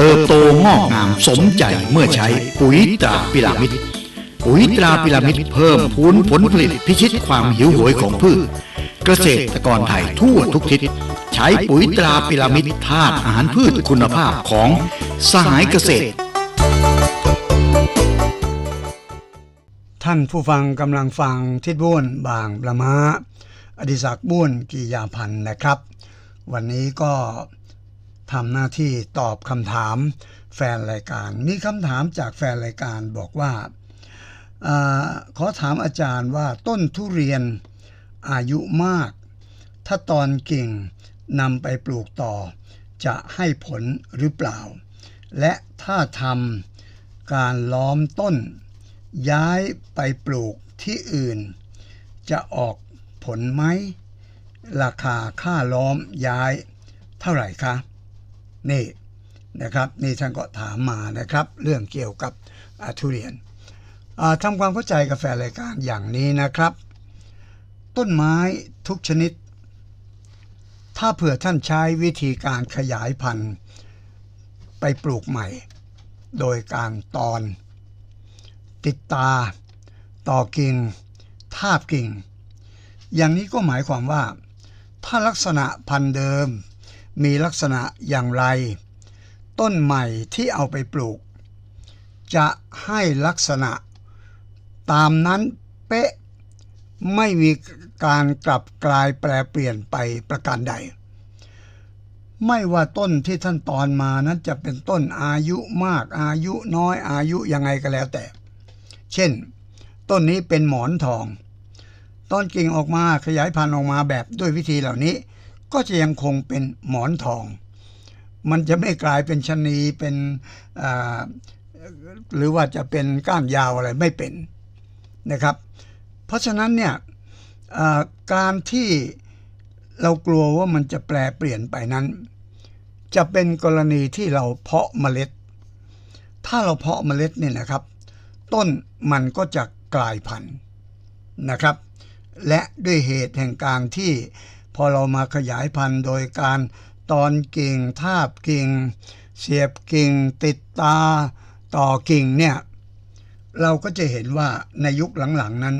เติบโตงอกงามสมใจเมื่อใช้ปุ๋ยตราพิรามิดปุ๋ยตราพิรามิดเพิ่มพูนผลผลิตพิชิตความหิวโหยของพืช เกษตรกรไทยทั่วทุกทิศ ใช้ปุ๋ยตราพิรามิดธาตุอาหารพืชคุณภาพของสหายเกษตร ท่านผู้ฟังกำลังฟังทิดบ้วนบางประมาอดิศักบ้วนกิยาพันธ์นะครับ วันนี้ก็ ทำหน้าที่ตอบคำถามแฟนรายการ มีคำถามจากแฟนรายการบอกว่าอขอถามอาจารย์ว่าต้นทุเรียนอายุมาก ถ้าตอนกิ่งนำไปปลูกต่อ จะให้ผลหรือเปล่า และถ้าทำการล้อมต้น ย้ายไปปลูกที่อื่น จะออกผลไหม ราคาค่าล้อมย้ายเท่าไหร่คะ นี่นะครับนี่ท่านก็ถามมานะครับ เรื่องเกี่ยวกับอ่าทุเรียนอ่าทำความเข้าใจกับแฟนรายการอย่างนี้นะครับ ต้นไม้ทุกชนิด ถ้าเผื่อท่านใช้วิธีการขยายพันธุ์ไปปลูกใหม่ โดยการตอน ติดตา ต่อกิ่ง ทาบกิ่ง อย่างนี้ก็หมายความว่า ถ้าลักษณะพันธุ์เดิม มีลักษณะอย่างไร ต้นใหม่ที่เอาไปปลูก จะให้ลักษณะ ตามนั้นเป๊ะไม่มีการกลับกลายแปลเปลี่ยนไปประการใด ไม่ว่าต้นที่ท่านตอนมานั้นจะเป็นต้นอายุมากอายุน้อยอายุยังไงก็แล้วแต่ เช่น ต้นนี้เป็นหมอนทอง ต้นกิ่งออกมาขยายพันธุ์ออกมาแบบด้วยวิธีเหล่านี้ ก็จะยังคงเป็นหมอนทอง มันจะไม่กลายเป็นชนีเป็นหรือว่าจะเป็นก้านยาวอะไรไม่เป็นนะครับ เพราะฉะนั้นเนี่ยการที่เรากลัวว่ามันจะแปลเปลี่ยนไปนั้น จะเป็นกรณีที่เราเพาะเมล็ด ถ้าเราเพาะเมล็ดเนี่ยนะครับ ต้นมันก็จะกลายพันธุ์นะครับ และด้วยเหตุแห่งการที่ พอเรามาขยายพันธุ์โดยการตอนกิ่งทาบกิ่ง เสียบกิ่ง ติดตา ต่อกิ่งเนี่ย เราก็จะเห็นว่าในยุคหลังๆนั้น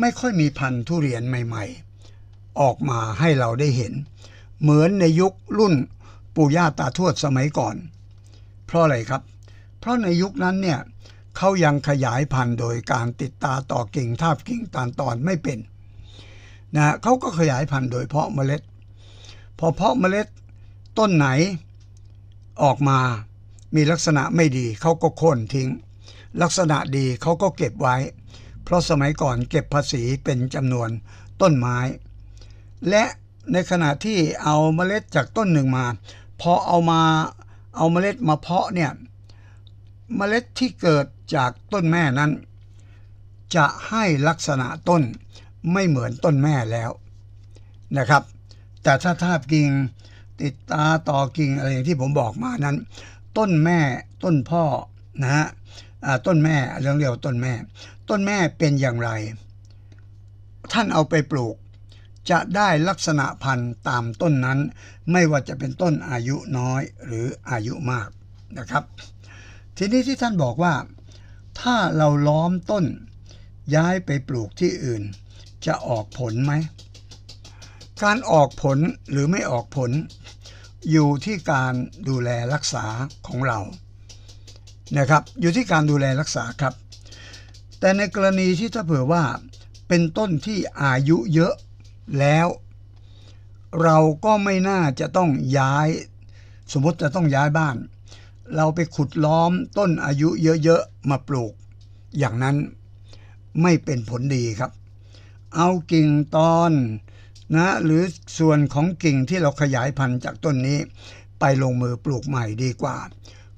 ไม่ค่อยมีพันธุ์ทุเรียนใหม่ ๆ ออกมาให้เราได้เห็น เหมือนในยุครุ่นปู่ย่าตาทวดสมัยก่อน เพราะอะไรครับ เพราะในยุคนั้นเนี่ยเขายังขยายพันธุ์โดยการติดตาต่อกิ่งทาบกิ่งตานตอนไม่เป็น นะเขาก็ขยายพันธุ์โดยเพาะเมล็ด พอเพาะเมล็ดต้นไหนออกมามีลักษณะไม่ดีเขาก็โค่นทิ้ง ลักษณะดีเขาก็เก็บไว้ เพราะสมัยก่อนเก็บภาษีเป็นจำนวนต้นไม้ และในขณะที่เอาเมล็ดจากต้นหนึ่งมา พอเอามาเอาเมล็ดมาเพาะเนี่ยเมล็ดที่เกิดจากต้นแม่นั้น จะให้ลักษณะต้น ไม่เหมือนต้นแม่แล้วนะครับ แต่ถ้าทาบกิ่งติดตาต่อกิ่งอะไรอย่างที่ผมบอกมานั้น ต้นแม่ต้นพ่อนะฮะต้นแม่เรื่องเรียวต้นแม่ ต้นแม่เป็นอย่างไร ท่านเอาไปปลูก จะได้ลักษณะพันธุ์ตามต้นนั้น ไม่ว่าจะเป็นต้นอายุน้อยหรืออายุมากนะครับ ทีนี้ที่ท่านบอกว่า ถ้าเราล้อมต้นย้ายไปปลูกที่อื่น จะออกผลไหม การออกผลหรือไม่ออกผล อยู่ที่การดูแลรักษาของเรานะครับอยู่ที่การดูแลรักษาครับ แต่ในกรณีที่ถ้าเผื่อว่าเป็นต้นที่อายุเยอะแล้ว เราก็ไม่น่าจะต้องย้าย สมมติจะต้องย้ายบ้าน เราไปขุดล้อมต้นอายุเยอะๆมาปลูก อย่างนั้นไม่เป็นผลดีครับ เอากิ่งตอนนะหรือส่วนของกิ่งที่เราขยายพันธุ์จากต้นนี้ ไปลงมือปลูกใหม่ดีกว่า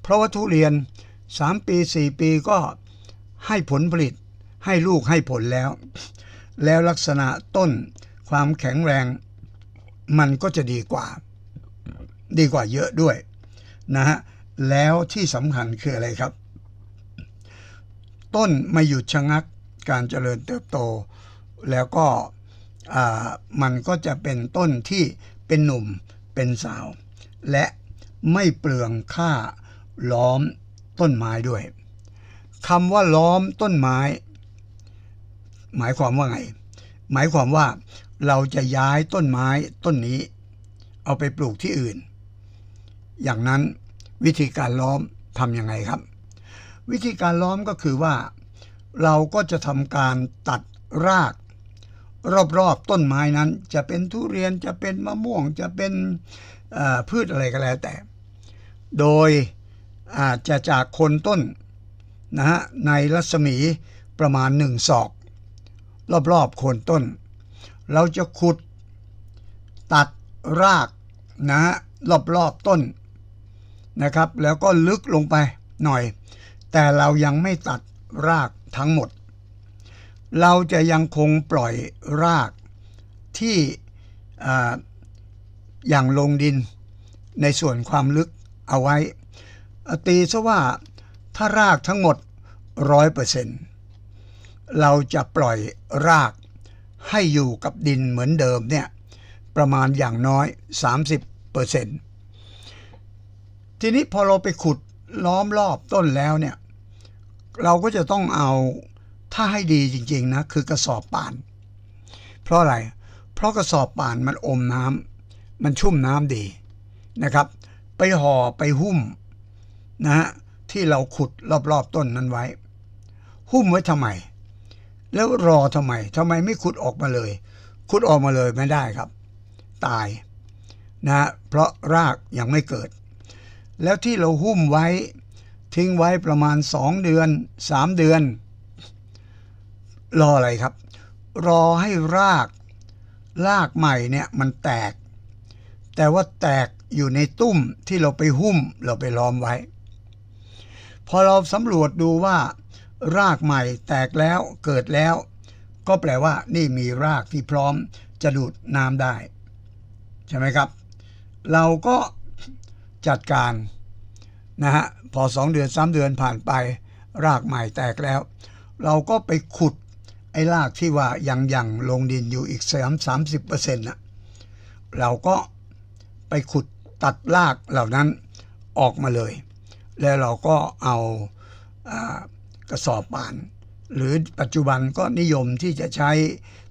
เพราะว่าทุเรียน 3 ปี 4 ปีก็ให้ผลผลิตให้ลูกให้ผลแล้ว แล้วลักษณะต้นความแข็งแรง มันก็จะดีกว่า ดีกว่าเยอะด้วยนะฮะแล้วที่สำคัญคืออะไรครับ ต้นไม่หยุดชะงักการเจริญเติบโต แล้วก็มันก็จะเป็นต้นที่เป็นหนุ่มเป็นสาว และไม่เปลืองค่าล้อมต้นไม้ด้วยคำว่าล้อมต้นไม้ หมายความว่าไง หมายความว่าเราจะย้ายต้นไม้ต้นนี้ เอาไปปลูกที่อื่น อย่างนั้นวิธีการล้อมทำยังไงครับ วิธีการล้อมก็คือว่า เราก็จะทำการตัดราก รอบๆต้นไม้นั้น จะเป็นทุเรียนจะเป็นมะม่วงจะเป็นพืชอะไรก็แล้วแต่ โดยอาจจะจากโคนต้นนะฮะในรัศมีประมาณหนึ่งศอก รอบๆโคนต้น เราจะขุดตัดรากนะฮะรอบๆต้นนะครับ แล้วก็ลึกลงไปหน่อย แต่เรายังไม่ตัดรากทั้งหมด เราจะยังคงปล่อยรากที่อย่างลงดินในส่วนความลึกเอาไว้ ตีซะว่าถ้ารากทั้งหมดร้อยเปอร์เซ็นต์เราจะปล่อยรากให้อยู่กับดินเหมือนเดิมเนี่ยประมาณอย่างน้อย 30เปอร์เซ็นต์ทีนี้พอเราไปขุดล้อมรอบต้นแล้วเนี่ยเราก็จะต้องเอา ถ้าให้ดีจริงๆนะคือกระสอบป่าน เพราะอะไร เพราะกระสอบป่านมันอมน้ำมันชุ่มน้ำดีนะครับ ไปห่อไปหุ้มนะฮะที่เราขุดรอบๆต้นนั้นไว้ หุ้มไว้ทำไม แล้วรอทำไมทำไมไม่ขุดออกมาเลย ขุดออกมาเลยไม่ได้ครับ ตายนะฮะเพราะรากยังไม่เกิด แล้วที่เราหุ้มไว้ทิ้งไว้ประมาณ 2 เดือน 3 เดือน รออะไรครับ รอให้รากรากใหม่เนี่ยมันแตก แต่ว่าแตกอยู่ในตุ้มที่เราไปหุ้มเราไปล้อมไว้ พอเราสำรวจดูว่า รากใหม่แตกแล้วเกิดแล้ว ก็แปลว่านี่มีรากที่พร้อมจะดูดน้ำได้ ใช่ไหมครับ เราก็จัดการนะฮะพอสองเดือนสามเดือนผ่านไป รากใหม่แตกแล้ว เราก็ไปขุด อ้รากที่ว่ายังยังลงดินอยู่อีกสามสามสิบเปอร์เซ็นต์นะเราก็ไปขุดตัดรากเหล่านั้นออกมาเลย แล้วเราก็เอาอากระสอบป่าน หรือปัจจุบันก็นิยมที่จะใช้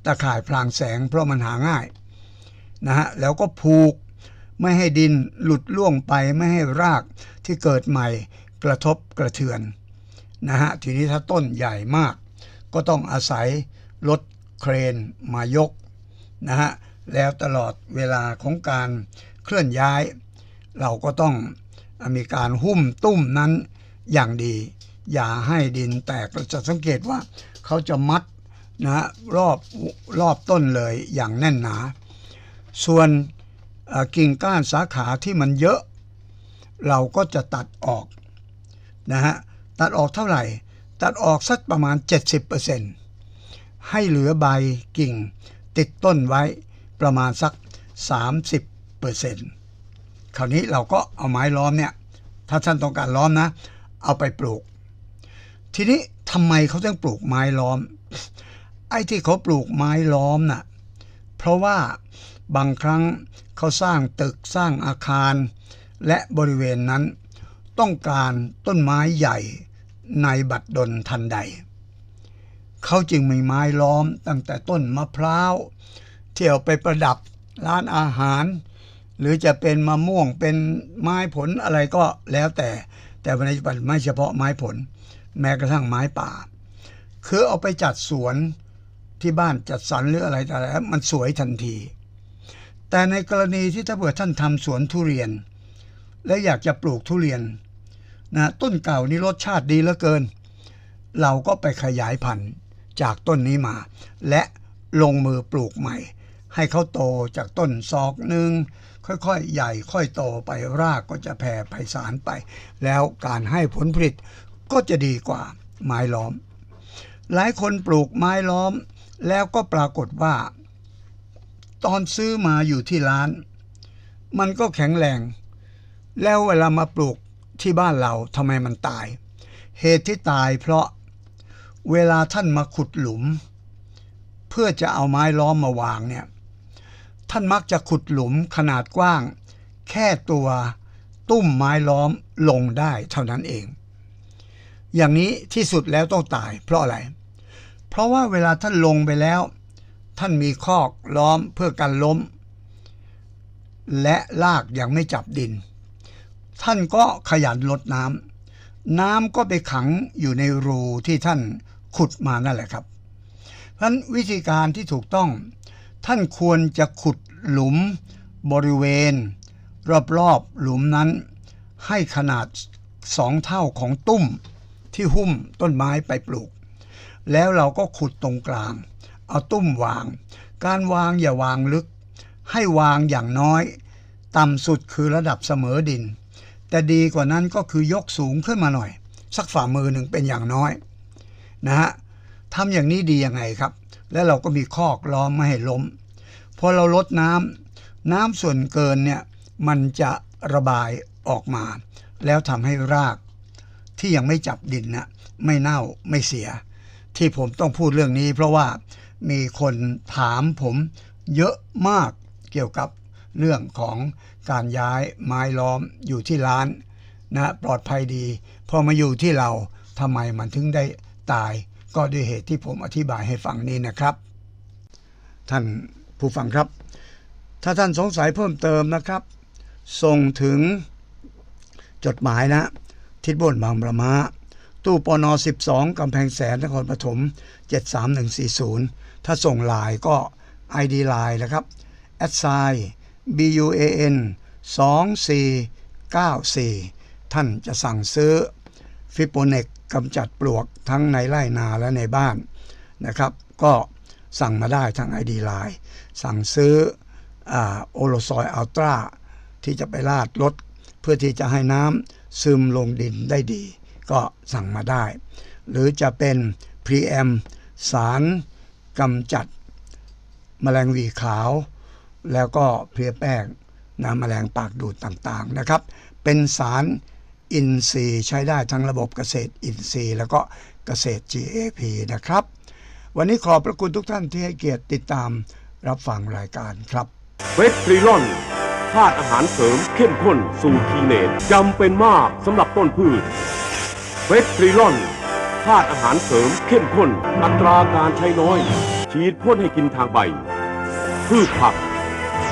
ตะข่ายพลางแสงเพราะมันหาง่ายนะฮะแล้วก็ผูกไม่ให้ดินหลุดล่วงไปไม่ให้รากที่เกิดใหม่กระทบกระเทือนนะฮะทีนี้ถ้าต้นใหญ่มาก ก็ต้องอาศัยรถเครนมายกนะฮะแล้วตลอดเวลาของการเคลื่อนย้าย เราก็ต้องมีการหุ้มตุ้มนั้นอย่างดี อย่าให้ดินแตกเราจะสังเกตว่าเขาจะมัดนะรอบรอบต้นเลยอย่างแน่นหนา ส่วนกิ่งก้านสาขาที่มันเยอะ เราก็จะตัดออกนะฮะตัดออกเท่าไหร่ ตัดออกสักประมาณ 70%ให้เหลือใบกิ่ง ติดต้นไว้ประมาณสัก 30%คราวนี้เราก็เอาไม้ล้อมเนี่ย ถ้าท่านต้องการล้อมนะ เอาไปปลูก ทีนี้ทำไมเขาต้องปลูกไม้ล้อม ไอ้ที่เขาปลูกไม้ล้อมน่ะเพราะว่าบางครั้งเขาสร้างตึกสร้างอาคาร และบริเวณนั้น ต้องการต้นไม้ใหญ่ ในบัดดลทันใด เขาจึงมีไม้ล้อมตั้งแต่ต้นมะพร้าวเที่เอาไปประดับร้านอาหาร หรือจะเป็นมะม่วงเป็นไม้ผลอะไรก็แล้วแต่ แต่ในปัจจุบันไม่เฉพาะไม้ผล แม้กระทั่งไม้ป่า คือเอาไปจัดสวนที่บ้านจัดสรรหรืออะไรต่ออะไรมันสวยทันที แต่ในกรณีที่ถ้าเผื่อท่านทำสวนทุเรียน และอยากจะปลูกทุเรียน นะต้นเก่านี่รสชาติดีเหลือเกิน เราก็ไปขยายพันธุ์จากต้นนี้มา และลงมือปลูกใหม่ ให้เขาโตจากต้นซอกหนึ่งค่อยๆ ใหญ่ค่อยโตไปรากก็จะแผ่ไพศาลไป แล้วการให้ผลผลิตก็จะดีกว่าไม้ล้อม หลายคนปลูกไม้ล้อม แล้วก็ปรากฏว่า ตอนซื้อมาอยู่ที่ร้าน มันก็แข็งแรง แล้วเวลามาปลูก ที่บ้านเราทำไมมันตาย เหตุที่ตายเพราะเวลาท่านมาขุดหลุม เพื่อจะเอาไม้ล้อมมาวางเนี่ยท่านมักจะขุดหลุมขนาดกว้าง แค่ตัวตุ้มไม้ล้อมลงได้เท่านั้นเอง อย่างนี้ที่สุดแล้วต้องตาย เพราะอะไร เพราะว่าเวลาท่านลงไปแล้ว ท่านมีคอกล้อมเพื่อกันล้ม และลากยังไม่จับดิน ท่านก็ขยันลดน้ำน้ำก็ไปขังอยู่ในรูที่ท่านขุดมานั่นแหละครับเพราะนั้นวิธีการที่ถูกต้อง ท่านควรจะขุดหลุมบริเวณ รอบๆหลุมนั้น ให้ขนาดสองเท่าของตุ้มที่หุ้มต้นไม้ไปปลูก แล้วเราก็ขุดตรงกลาง เอาตุ้มวาง การวางอย่าวางลึก ให้วางอย่างน้อย ต่ำสุดคือระดับเสมอดิน แต่ดีกว่านั้นก็คือยกสูงขึ้นมาหน่อย สักฝ่ามือหนึ่งเป็นอย่างน้อยนะฮะทำอย่างนี้ดียังไงครับ แล้วเราก็มีคอกล้อมไม่ให้ล้มพอเราลดน้ำน้ำส่วนเกินเนี่ยมันจะระบายออกมา แล้วทำให้รากที่ยังไม่จับดินนะไม่เน่าไม่เสีย ที่ผมต้องพูดเรื่องนี้ เพราะว่ามีคนถามผมเยอะมากเกี่ยวกับ เรื่องของการย้ายไม้ล้อมอยู่ที่ร้านนะปลอดภัยดี พอมาอยู่ที่เราทำไมมันถึงได้ตาย ก็ด้วยเหตุที่ผมอธิบายให้ฟังนี้นะครับ ท่านผู้ฟังครับ ถ้าท่านสงสัยเพิ่มเติมนะครับ ส่งถึงจดหมายนะ ทิศบนบางประมาตู้ปน12กำแพงแสนนครปฐม73140 ถ้าส่งลน์ก็ ID ไลน์นะครับ a d s i BUAN 2494 ท่านจะสั่งซื้อฟิโปเนกกำจัดปลวกทั้งในไร่นาและในบ้านนะครับ ก็สั่งมาได้ทาง ID ไลน์สั่งซื้อโอโลซอยอัลตราที่จะไปลาดรถเพื่อที่จะให้น้ำซึมลงดินได้ดี ก็สั่งมาได้ หรือจะเป็นพรีแอมสารกำจัดแมลงวีขาว แล้วก็เพลียแป้งน้ำแมลงปากดูดต่างๆนะครับ เป็นสารอินทรีย์ใช้ได้ทั้งระบบเกษตรอินทรีย์ แล้วก็เกษตร GAP นะครับ วันนี้ขอบพระคุณทุกท่านที่ให้เกียรติติดตามรับฟังรายการครับเฟสรีลอนธาตุอาหารเสริมเข้มข้นสูตรทีเนตจำเป็นมากสำหรับต้นพืชเฟสรีลอนธาตุอาหารเสริมเข้มข้น อัตราการใช้น้อย ฉีดพ่นให้กินทางใบ พืชผัก